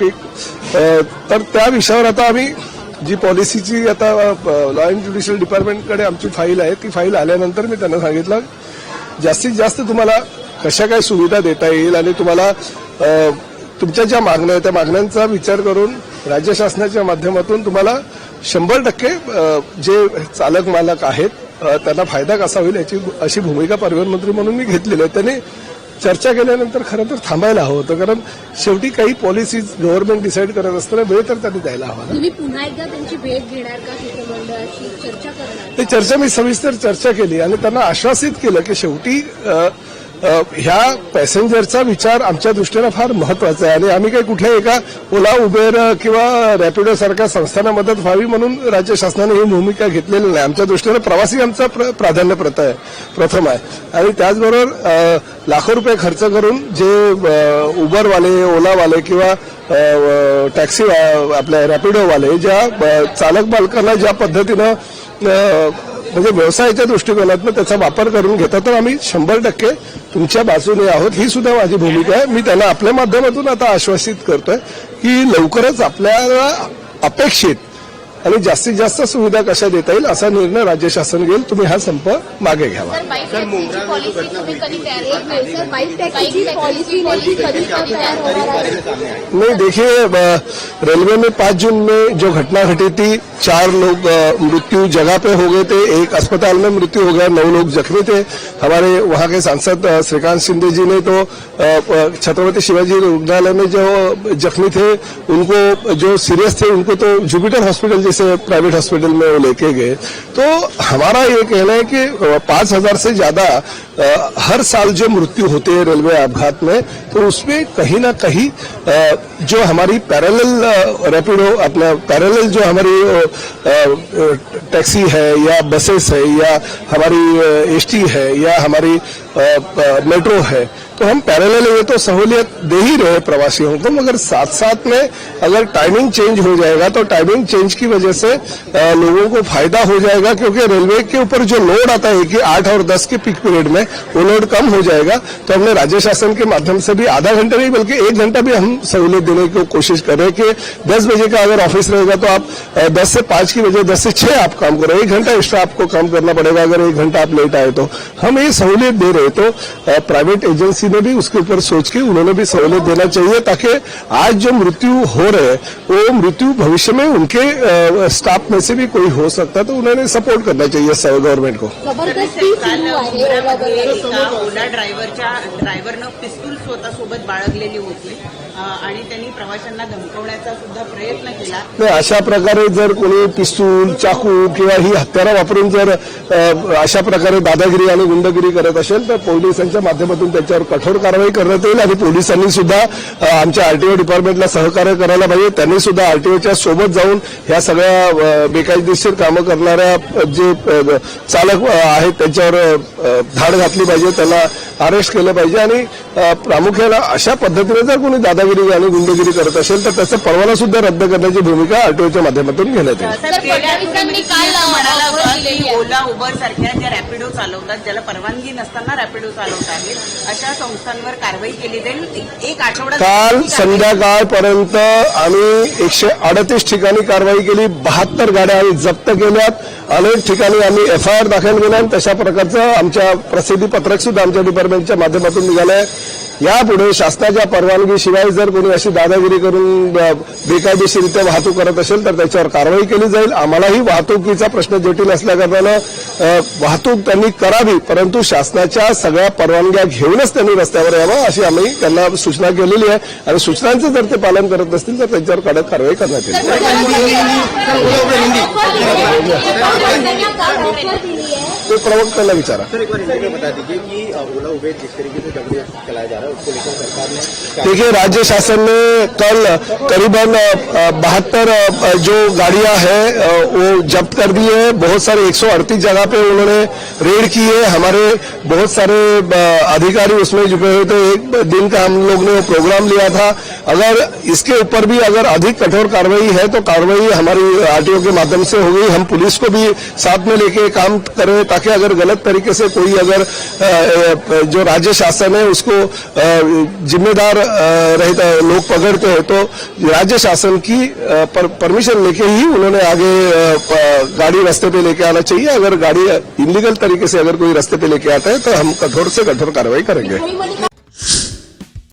की तर त्या विषयावर आता आम्ही जी पॉलिसीची आता लॉ अँड ज्युडिशियल डिपार्टमेंटकडे आमची फाईल आहे ती फाईल आल्यानंतर मी त्यांना सांगितलं जास्तीत जास्त तुम्हाला कशा काय सुविधा देता येईल आणि तुम्हाला तुमच्या ज्या मागण्या आहेत त्या मागण्यांचा विचार करून राज्य शासनाच्या माध्यमातून तुम्हाला शंभर टक्के जे चालक मालक आहेत त्यांना फायदा कसा होईल याची अशी भूमिका परिवहन मंत्री म्हणून मी घेतलेली आहे. त्यांनी चर्चा केल्यानंतर खरं तर थांबायला हवं होतं कारण शेवटी काही पॉलिसीज गव्हर्नमेंट डिसाईड करत असताना वेळ तर त्यांनी द्यायला हवा तुम्ही पुन्हा एकदा त्यांची भेट घेणार का शिष्टमंडळाशी? चर्चा करणार ते चर्चा मी सविस्तर चर्चा केली आणि त्यांना आश्वासित केलं की शेवटी ह्या पॅसेंजरचा विचार आमच्या दृष्टीनं फार महत्त्वाचा आहे. आणि आम्ही काही कुठल्याही एका ओला उबेर किंवा रॅपिडो सारख्या संस्थांना मदत व्हावी म्हणून राज्य शासनाने ही भूमिका घेतलेली नाही. आमच्या दृष्टीनं प्रवासी आमचा प्र- प्राधान्य प्रत आहे प्रथम आहे. आणि त्याचबरोबर लाखो रुपये खर्च करून जे उबरवाले ओलावाले किंवा टॅक्सी आपल्या रॅपिडोवाले ज्या चालक बालकांना ज्या पद्धतीनं म्हणजे व्यवसायाच्या दृष्टिकोनातून त्याचा वापर करून घेतात तर आम्ही शंभर टक्के तुमच्या बाजूने आहोत. ही सुद्धा माझी भूमिका आहे. मी त्यांना आपल्या माध्यमातून आता आश्वासित करतोय की लवकरच आपल्याला अपेक्षित आणि जास्तीत जास्त सुविधा कशा देता येईल असा निर्णय राज्य शासन घेईल तुम्ही हा संप मागे घ्यावा. नहीं देखिए रेलवे में पाँच जून में जो घटना घटी थी चार लोग मृत्यु जगह पे हो गए थे एक अस्पताल में मृत्यु हो गया नौ लोग जख्मी थे। हमारे वहाँ के सांसद श्रीकांत शिंदे जी ने तो छत्रपति शिवाजी रुग्णालय में जो जख्मी थे उनको जो सीरियस थे उनको तो जुपिटर हॉस्पिटल जैसे प्राइवेट हॉस्पिटल में वो लेके गए। तो हमारा ये कहना है कि पांच हजार से ज्यादा हर साल जो मृत्यु होते है रेलवे अपघात में तो उसमें कहीं ना कहीं जो हमारी पैरेलल रैपिडो अपना पैरेलल जो हमारी टैक्सी है, या बसेस है, या हमारी एसटी है, या हमारी मेट्रो है तो हम पैरेलल ये तो सहूलियत दे ही रहे प्रवासियों को, मगर साथ साथ में अगर टाइमिंग चेंज हो जाएगा तो टाइमिंग चेंज की वजह से लोगों को फ़ायदा हो जाएगा, क्योंकि रेलवे के ऊपर जो लोड आता है कि आठ और दस के पीक पीरियड में, वो लोड कम हो जाएगा तो हमने राज्य शासन के माध्यम से भी आधा घंटा नहीं बल्कि एक घंटा भी हम सहूलियत देने की कोशिश कर रहे हैं कि दस बजे का अगर ऑफ़िस रहेगा तो आप दस से पाँच की बजाय दस से छह आप काम करो। एक घंटा एक्स्ट्रा आपको काम करना पड़ेगा अगर एक घंटा आप लेट आए तो। हम ये सहूलियत दे रहे तो प्राइवेट एजेंसी ने भी उसके ऊपर सोच के उन्होंने भी सहूलियत देना चाहिए ताकि आज जो मृत्यु हो रहे हैं वो मृत्यु भविष्य में उनके स्टाफ में से भी कोई हो सकता है तो उन्होंने सपोर्ट करना चाहिए गवर्नमेंट को। ज़बरदस्ती ओला ड्रायव्हरच्या ड्रायव्हरनं पिस्तूल त्यांच्यासोबत बाळगलेली होती. आणि त्यांनी प्रवाशांना धमकवण्याचा सुद्धा प्रयत्न केला. नाही अशा प्रकारे जर कोणी पिस्तूल चाकू किंवा ही हत्यारं वापरून जर अशा प्रकारे दादागिरी आणि गुंडगिरी करत असेल तर पोलिसांच्या माध्यमातून त्याच्यावर कठोर कारवाई करण्यात येईल आणि पोलिसांनी सुद्धा आमच्या आरटीओ डिपार्टमेंटला सहकार्य करायला पाहिजे. त्यांनी सुद्धा आरटीओच्या सोबत जाऊन ह्या सगळ्या बेकायदेशीर कामं करणाऱ्या जे चालक आहेत त्यांच्यावर धाड घातली पाहिजे. त्याला अरेस्ट केलं पाहिजे. आणि प्रामुख्याने अशा पद्धतीने जर कोणी दादागिरी आणि गुंडगिरी करत असेल तर त्याचा परवाना सुद्धा रद्द करण्याची भूमिका आरटीओच्या माध्यमातून घेण्यात येईल. काल, आहे. रॅपिडो चालवतात ज्याला परवानगी नसताना रॅपिडो चालवत आहेत अशा संस्थांवर कारवाई केली जाईल. एक आठवडा काल संध्याकाळपर्यंत आम्ही एकशे अडतीस ठिकाणी कारवाई केली बहात्तर गाड्या आम्ही जप्त केल्यात. अनेक ठिकाणी आम्ही एफ आय आर दाखल केल्या आणि तशा प्रकारचं आमच्या प्रसिद्धी पत्रक सुद्धा आमच्या डिपार्टमेंटच्या माध्यमातून निघालंय. यापुढे शासनाच्या परवानगीशिवाय जर कोणी अशी दादागिरी करून बेकायदेशीरित्या वाहतूक करत असेल तर त्याच्यावर कारवाई केली जाईल आम्हालाही वाहतुकीचा प्रश्न जटिल असल्याकारणानं वाहतूक त्यांनी करावी परंतु शासनाच्या सगळ्या परवानग्या घेऊनच त्यांनी रस्त्यावर यावं अशी आम्ही त्यांना सूचना केलेली आहे आणि सूचनांचं जर ते पालन करत असतील तर त्यांच्यावर कडक कारवाई करण्यात येईल ते विचारा सर एक बार हिंदी में बता दीजिए कि ओला उबेर जिस तरीके से डब्ल्यू चलाया जा रहा है उसको लेकर सरकार ने देखिए राज्य शासन ने कल करीबन बहत्तर जो गाड़ियाँ हैं वो जब्त कर दी है। बहुत सारे 138 जगह पे उन्होंने रेड की है। हमारे बहुत सारे अधिकारी उसमें जुटे हुए थे। एक दिन का हम लोग ने वो प्रोग्राम लिया था। अगर इसके ऊपर भी अगर अधिक कठोर कार्रवाई है तो कार्रवाई हमारी आरटीओ के माध्यम से होगी। हम पुलिस को भी साथ में लेके काम करें ताकि अगर गलत तरीके से कोई अगर जो राज्य शासन है उसको जिम्मेदार रहता रहित लोग पकड़ते हैं तो राज्य शासन की पर, परमिशन लेके ही उन्होंने आगे गाड़ी रास्ते पे लेके आना चाहिए। अगर गाड़ी इलीगल तरीके से अगर कोई रास्ते पे लेके आता है तो हम कठोर से कठोर कार्रवाई करेंगे।